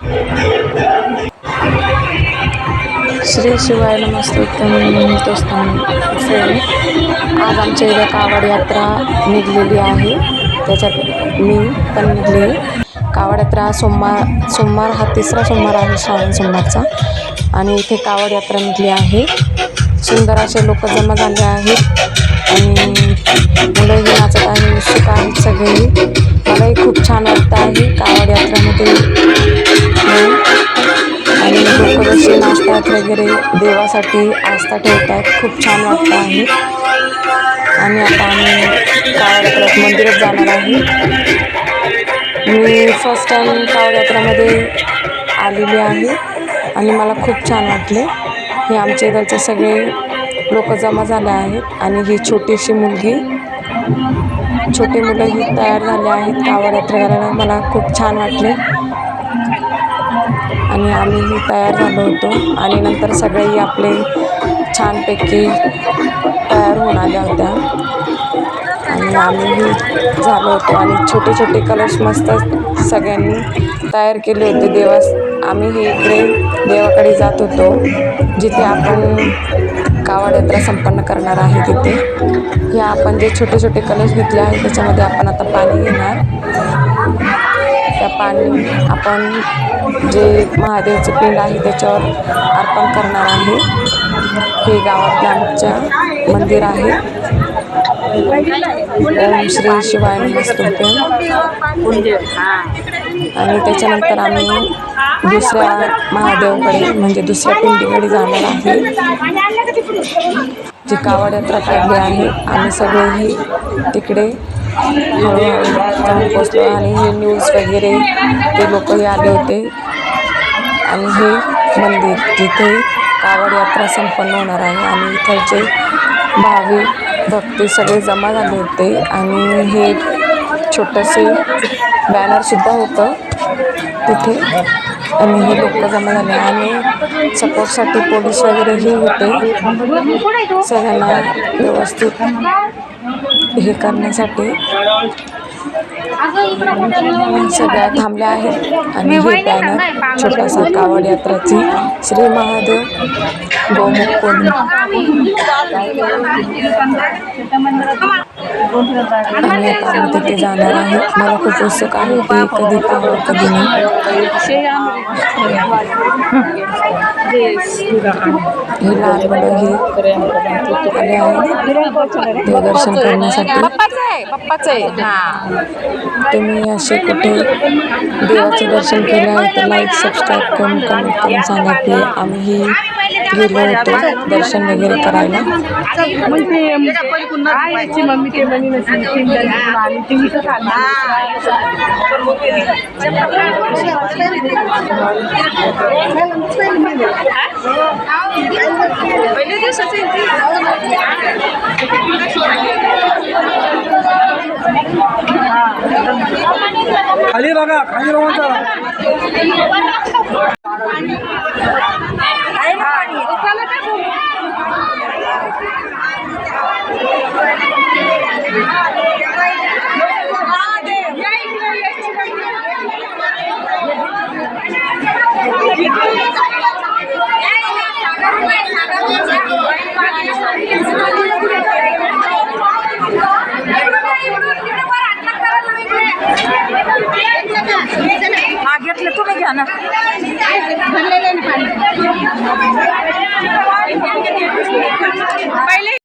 श्री शिवाय नमस्तोत्तम तोस्तान फ्रेंड आज आमच्या इथं कावड यात्रा निघलेली आहे. त्याच्यात मी पण निघली कावड यात्रा सोमवार सोमवार हा तिसरा सोमवार आहे श्रावण सोमवारचा. आणि इथे कावड यात्रा निघली आहे. सुंदर असे लोक जमा झाले आहेत. आणि लोक जसे वगैरे देवासाठी आस्था ठेवतात. खूप छान वाटतं आहे. आणि आता आम्ही कावडयात्रात मंदिरात जाणार आहे. मी फर्स्ट टाईम कावडयात्रामध्ये आलेली आहे आणि मला खूप छान वाटले. हे आमच्या इकडचे सगळे लोक जमा झाले आहेत आणि ही छोटीशी मुलगी छोटी मुलं ही तयार झाले आहेत. कावडयात्रा करायला मला खूप छान वाटले. आणि आम्हीही तयार झालो होतो. आणि नंतर सगळेही आपले छानपैकी तयार होऊन आल्या होत्या. आणि आम्हीही झालो होतो. आणि छोटे छोटे कलर्स मस्त सगळ्यांनी तयार केले होते. देवास आम्हीही इकडे देवाकडे जात होतो. जिथे आपण कावड यात्रा संपन्न करणार आहे तिथे. या आपण जे छोटे छोटे कलर्स घेतले आहेत त्याच्यामध्ये आपण आता पाणी घेणार. त्या पाणी आपण जे महादेवचे पिंड आहे त्याच्यावर अर्पण करणार आहे. हे गावातलं आमच्या मंदिर आहे. ओम श्री शिवाय आणि त्याच्यानंतर आम्ही दुसऱ्या महादेवकडे म्हणजे दुसऱ्या पिंडीकडे जाणार आहे. जी कावड यात्रा काढली आहे आम्ही सगळेही तिकडे हळूहळू पोचलो आणि हे न्यूज वगैरे ते लोकही आले होते. आणि हे मंदिर जिथे कावड यात्रा संपन्न होणार आहे आणि इथलचे भावी भक्ते सगळे जमा झाले होते आणि हे छोटंसे बॅनरसुद्धा होतं तिथे. आणि हे लोक जमा झाले आणि सपोर्टसाठी पोलीस वगैरेही होते. सगळ्यांना व्यवस्थित हे करण्यासाठी सगळ्या थांबल्या आहेत. आणि हे बॅनर छोटासा कावड यात्राची श्री महादेव गोमुख पौर्णिमा आणि आता आम्ही तिथे जाणार आहे मला खूप उत्सुक आहे की कधी पाहू कधी नाही. हे लहान मुलं ही आले आहेत देवदर्शन करण्यासाठी. आहे तुम्ही असे कुठे देवाचे दर्शन केले आहे तर लाईक सबस्क्राईब करून कमेंट करून सांगा की आम्हीही होतो. दर्शन वगैरे करायला. मग ते आहे याची मम्मी ते म्हणे नसेल शिंदे आणि ती इथं पहिले दिवसाचे खाली बघा खाली बघा. घेतलं तुम्ही घ्या ना.